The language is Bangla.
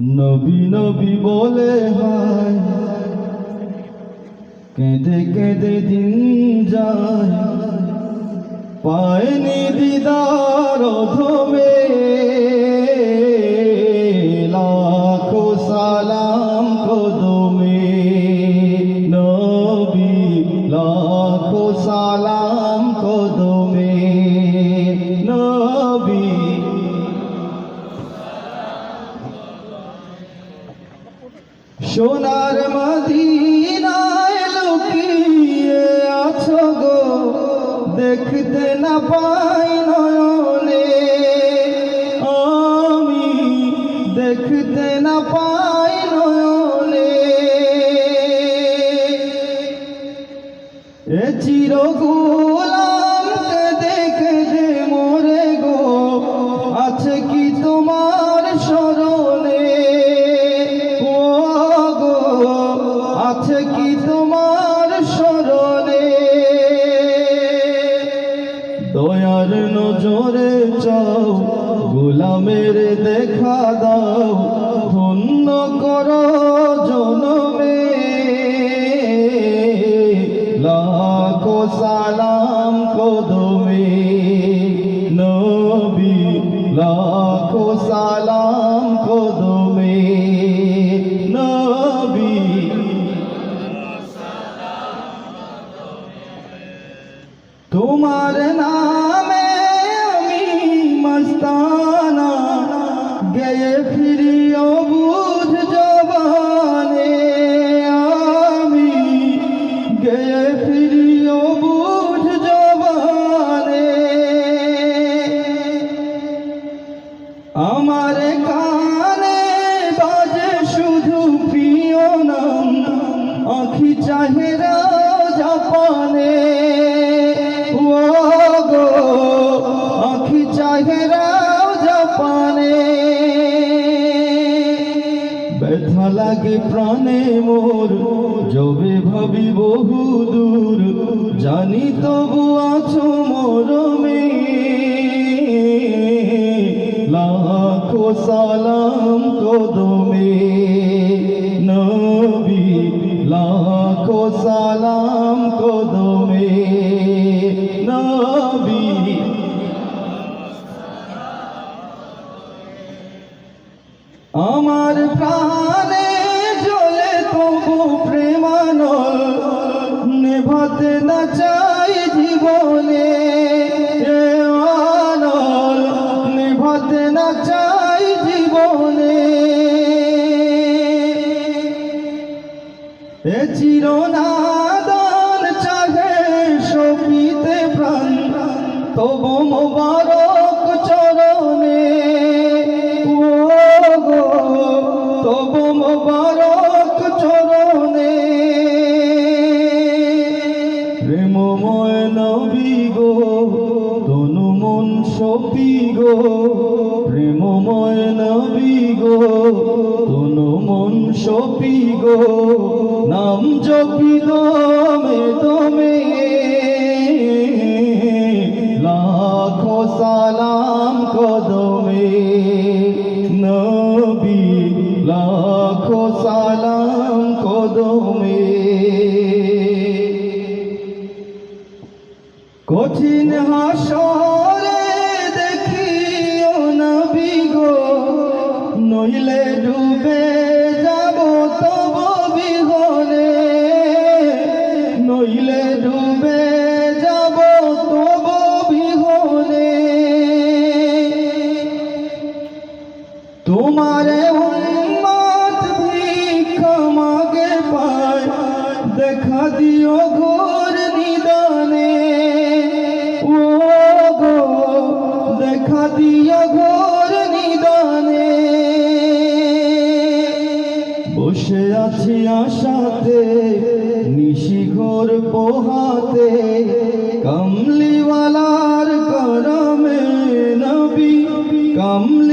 নবী নবী বলে হায়। কেঁদে কেঁদে দিন যায়। পায়নি দিদার ধমে সোনার মদিনায় লুকিয়ে আছো গো, দেখতে না পাই নয়নে। আমি দেখতে না পাই নয়নে। এ চির দয়ার নজরে চাও গোলামের দেখা দাও, ধন্য করো জনমে। লাখো সালাম কদমে, নবী, লাখো সালাম তোমার নামে আমি মস্তানা। গেয়ে ফিরিও বুঝ জবানে আমি। গেয়ে ফিরিও বুঝ জবানে। আমার কানে বাজে শুধু প্রিয় নাম। আখি চাহেরা জাপানে। প্রাণে মোর, যবে ভাবি বহু দূর, জানি তবু আছো মরমে। লাখো সালাম কদমে নবী, লাখো সালাম চাই জীবনে। এ চিরনাদান চাহে সপিতে প্রাণ তবু মোবারক প্রেমময় নবী গো তনু মন সপি নাম জপি দমে দমে। লাখো সালাম কদমে, নবী, লাখো সালাম কদমে। কঠিন হাসরে নইলে ডুবে যাব তোমারে পায়, দেখা ঘোর নিদানে। ও গো দেখা ঘোর নিদানে। আছি আশাতে ঘোর পোহাতে কমলিওয়ালার করমে নবী কমলিওয়ালার